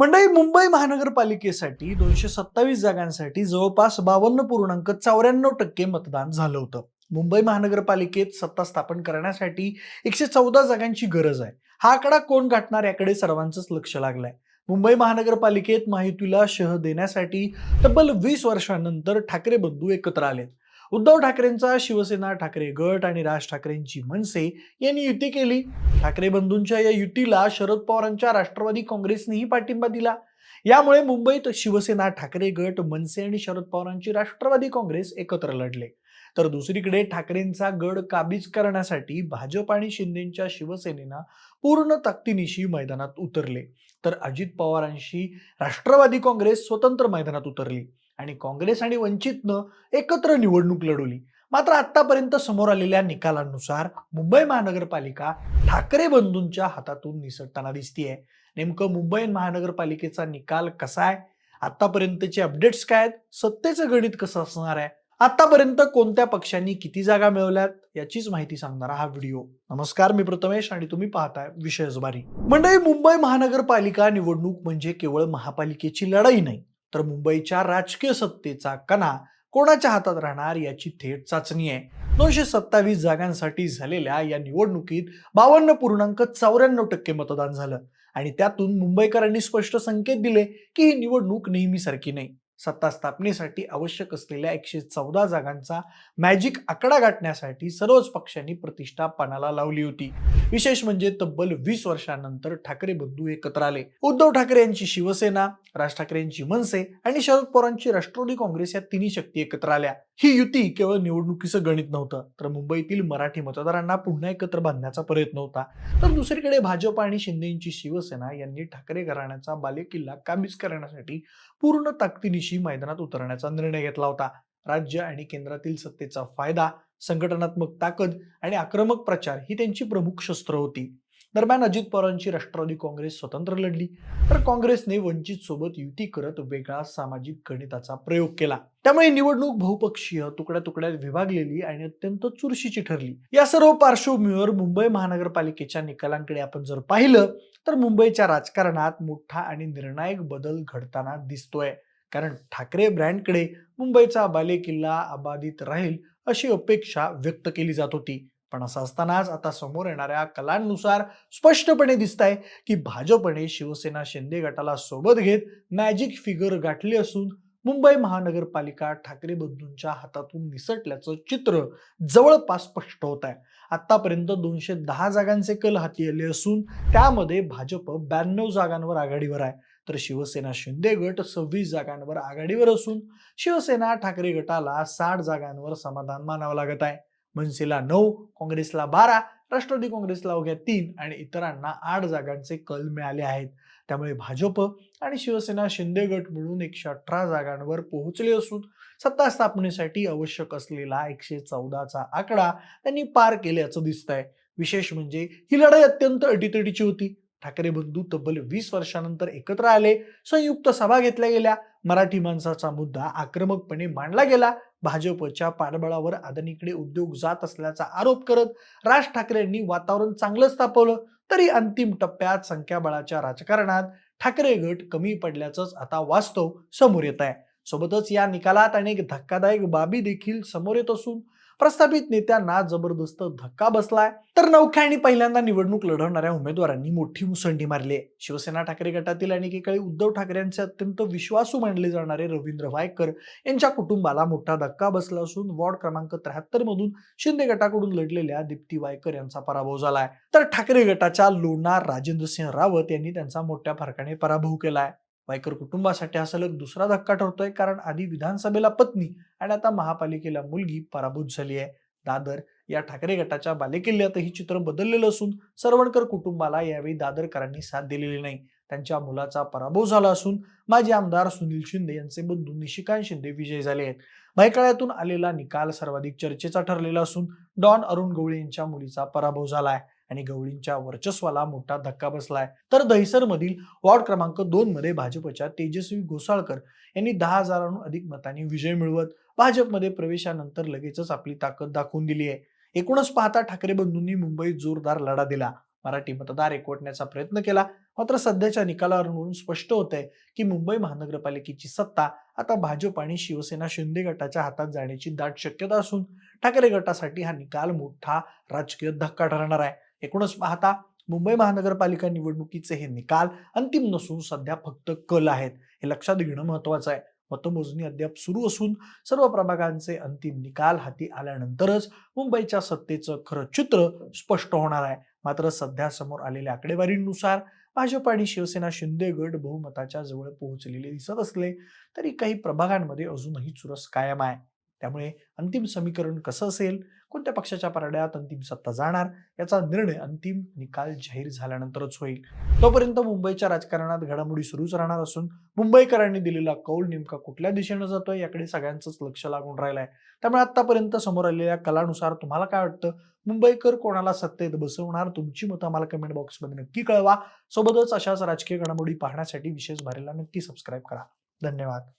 मंडळी मुंबई महानगरपालिकेसाठी दोनशे सत्तावीस जागांसाठी जवळपास बावन्न पूर्णांक चौऱ्याण्णव टक्के मतदान झालं होतं. मुंबई महानगरपालिकेत सत्ता स्थापन करण्यासाठी एकशे चौदा जागांची गरज आहे. हा आकडा कोण गाठणार याकडे सर्वांचंच लक्ष लागलंय. मुंबई महानगरपालिकेत माहितीला शह देण्यासाठी तब्बल वीस वर्षांनंतर ठाकरे बंधू एकत्र आलेत. उद्धव ठाकरेंचा शिवसेना ठाकरे गट आणि राज ठाकरेंची मनसे यांनी युती केली. ठाकरे बंधूंच्या या युतीला शरद पवारांच्या राष्ट्रवादी काँग्रेसनेही पाठिंबा दिला. यामुळे मुंबईत शिवसेना ठाकरे गट मनसे आणि शरद पवारांची राष्ट्रवादी काँग्रेस एकत्र लढले. तर दुसरीकडे ठाकरेंचा गड काबीज करण्यासाठी भाजप आणि शिंदेच्या शिवसेनेनं पूर्ण ताकदीनिशी मैदानात उतरले. तर अजित पवारांशी राष्ट्रवादी काँग्रेस स्वतंत्र मैदानात उतरली. आणि काँग्रेस आणि वंचितनं एकत्र निवडणूक लढवली. मात्र आतापर्यंत समोर आलेल्या निकालांनुसार मुंबई महानगरपालिका ठाकरे बंधूंच्या हातातून निसटताना दिसतीये. नेमकं मुंबई महानगरपालिकेचा निकाल कसा आहे? आतापर्यंतचे अपडेट्स काय आहेत? सत्तेचं गणित कसं असणार आहे? आतापर्यंत कोणत्या पक्षांनी किती जागा मिळवल्यात? याचीच माहिती सांगणारा हा व्हिडिओ. नमस्कार मी प्रथमेश आणि तुम्ही पाहताय विषय जबारी. मंडळी मुंबई महानगरपालिका निवडणूक म्हणजे केवळ महापालिकेची लढाई नाही. तर मुंबईच्या राजकीय सत्तेचा कणा कोणाच्या हातात राहणार याची थेट चाचणी आहे. दोनशे सत्तावीस जागांसाठी झालेल्या या निवडणुकीत बावन्न पूर्णांक चौऱ्याण्णव टक्के मतदान झालं आणि त्यातून मुंबईकरांनी स्पष्ट संकेत दिले की ही निवडणूक नेहमीसारखी नाही. सत्ता स्थापनेसाठी आवश्यक असलेल्या एकशे चौदा जागांचा मॅजिक आकडा गाठण्यासाठी सर्वच पक्षांनी प्रतिष्ठा पणाला लावली होती. विशेष म्हणजे तब्बल वीस वर्षानंतर ठाकरे बंधू एकत्र आले. उद्धव ठाकरे यांची शिवसेना राज ठाकरे यांची मनसे आणि शरद पवारांची राष्ट्रवादी काँग्रेस या तिन्ही शक्ती एकत्र आल्या. ही युती केवळ निवडणुकीचं गणित नव्हतं तर मुंबईतील मराठी मतदारांना पुन्हा एकत्र बांधण्याचा प्रयत्न होता. तर दुसरीकडे भाजप आणि शिंदेची शिवसेना यांनी ठाकरे घराण्याचा बालेकिल्ला काबीज करण्यासाठी पूर्ण ताकदीनिशी मैदानात उतरण्याचा निर्णय घेतला होता. राज्य आणि केंद्रातील सत्तेचा फायदा संघटनात्मक ताकद आणि आक्रमक प्रचार ही त्यांची प्रमुख शस्त्र होती. दरम्यान अजित पवारांची राष्ट्रवादी काँग्रेस स्वतंत्र लढली. तर काँग्रेसने वंचित सोबत युती करत वेगळा सामाजिक गणिताचा प्रयोग केला. त्यामुळे निवडणूक बहुपक्षीय तुकड्या तुकड्यात विभागलेली आणि अत्यंत चुरशीची ठरली. या सर्व पार्श्वभूमीवर मुंबई महानगरपालिकेच्या निकालांकडे आपण जर पाहिलं तर मुंबईच्या राजकारणात मोठा आणि निर्णायक बदल घडताना दिसतोय. कारण ठाकरे ब्रँडकडे मुंबईचा बालेकिल्ला अबाधित राहील अशी अपेक्षा व्यक्त केली जात होती. पण असं असतानाच आता समोर येणाऱ्या कलांनुसार स्पष्टपणे दिसत आहे की भाजपने शिवसेना शिंदे गटाला सोबत घेत मॅजिक फिगर गाठली असून मुंबई महानगरपालिका ठाकरे बंधूंच्या हातातून निसटल्याचं चित्र जवळपास स्पष्ट होत आहे आतापर्यंत दोनशे दहा जागांचे कल हाती आले असून त्यामध्ये भाजप ब्याण्णव जागांवर आघाडीवर आहे. तर शिवसेना शिंदे गट सव्वीस जागांवर आघाडीवर असून शिवसेना ठाकरे गटाला साठ जागांवर समाधान मानावं लागत आहे. मनसेला नऊ काँग्रेसला बारा राष्ट्रवादी काँग्रेसला अवघ्या तीन आणि इतरांना आठ जागांचे कल मिळाले आहेत. त्यामुळे भाजप आणि शिवसेना शिंदे गट मिळून एकशे अठरा जागांवर पोहोचले असून सत्ता स्थापनेसाठी आवश्यक असलेला एकशे चौदाचा आकडा त्यांनी पार केल्याचं दिसतंय. विशेष म्हणजे ही लढाई अत्यंत अटीतटीची होती. ठाकरे बंधू तब्बल वीस वर्षानंतर एकत्र आले. संयुक्त सभा घेतल्या गेल्या. मराठी माणसाचा मुद्दा आक्रमकपणे मांडला गेला. भाजपच्या पाठबळावर अदानीकडे उद्योग जात असल्याचा आरोप करत राज ठाकरेंनी वातावरण चांगलंच तापवलं तरी अंतिम टप्प्यात संख्याबळाच्या राजकारणात ठाकरे गट कमी पडल्याचंच आता वास्तव समोर येत आहे सोबतच या निकालात अनेक धक्कादायक बाबी देखील समोर येत असून प्रस्थापित नेत्यांना जबरदस्त धक्का बसलाय. तर नवख्या आणि पहिल्यांदा निवडणूक लढवणाऱ्या उमेदवारांनी मोठी मुसंडी मारली आहे. शिवसेना ठाकरे गटातील आणि एकेकाळी उद्धव ठाकरेंचे अत्यंत विश्वासू मानले जाणारे रवींद्र वायकर यांच्या कुटुंबाला मोठा धक्का बसला असून वॉर्ड क्रमांक त्र्याहत्तर मधून शिंदे गटाकडून लढलेल्या दीप्ती वायकर यांचा पराभव झालाय. तर ठाकरे गटाच्या लोणार राजेंद्र सिंह रावत यांनी त्यांचा मोठ्या फरकाने पराभव केलाय. वायकर कुटुंबासाठी हा सलग दुसरा धक्का ठरतोय कारण आधी विधानसभेला पत्नी आणि आता महापालिकेला मुलगी पराभूत झाली आहे. दादर या ठाकरे गटाच्या बालेकिल्ल्यातही चित्र बदललेलं असून सरवणकर कुटुंबाला यावेळी दादरकरांनी साथ दिलेली नाही. त्यांच्या मुलाचा पराभव झाला असून माजी आमदार सुनील शिंदे यांचे बंधू निशिकांत शिंदे विजयी झाले आहेत. भायकाळ्यातून आलेला निकाल सर्वाधिक चर्चेचा ठरलेला असून डॉन अरुण गवळी यांच्या मुलीचा पराभव झाला आहे. आणि गवळींच्या वर्चस्वाला मोठा धक्का बसलाय. तर दहिसरमधील वॉर्ड क्रमांक दोन मध्ये भाजपच्या तेजस्वी घोसाळकर यांनी दहा हजारांहून अधिक मतांनी विजय मिळवत भाजपमध्ये प्रवेशानंतर लगेचच आपली ताकद दाखवून दिली आहे. एकूणच पाहता ठाकरे बंधूंनी मुंबईत जोरदार लढा दिला. मराठी मतदार एकवटण्याचा प्रयत्न केला. मात्र सध्याच्या निकालावरून स्पष्ट होत आहे की मुंबई महानगरपालिकेची सत्ता आता भाजप आणि शिवसेना शिंदे गटाच्या हातात जाण्याची दाट शक्यता असून ठाकरे गटासाठी हा निकाल मोठा राजकीय धक्का ठरणार आहे. एकूणच पाहता मुंबई महानगरपालिका निवडणुकीचे हे निकाल अंतिम नसून सध्या फक्त कल आहेत. हे लक्षात घेणं महत्वाचं आहे. मतमोजणी अद्याप सुरू असून सर्व प्रभागांचे अंतिम निकाल हाती आल्यानंतरच मुंबईच्या सत्तेचं खरं चित्र स्पष्ट होणार आहे. मात्र सध्या समोर आलेल्या आकडेवारीनुसार भाजप आणि शिवसेना शिंदे गट बहुमताच्या जवळ पोहोचलेले दिसत असले तरी काही प्रभागांमध्ये अजूनही चुरस कायम आहे. त्यामुळे अंतिम समीकरण कसं असेल? कोणत्या पक्षाच्या पारड्यात अंतिम सत्ता जाणार? याचा निर्णय अंतिम निकाल जाहीर झाल्यानंतरच होईल. तोपर्यंत मुंबईच्या राजकारणात घडामोडी सुरूच राहणार असून मुंबईकरांनी दिलेला कौल नेमका कुठल्या दिशेनं जातोय याकडे सगळ्यांचंच लक्ष लागून राहिलंय. त्यामुळे आतापर्यंत समोर आलेल्या कलानुसार तुम्हाला काय वाटतं? मुंबईकर कोणाला सत्तेत बसवणार? तुमची मतं आम्हाला कमेंट बॉक्समध्ये नक्की कळवा. सोबतच अशाच राजकीय घडामोडी पाहण्यासाठी विशेष भारीला नक्की सबस्क्राईब करा. धन्यवाद.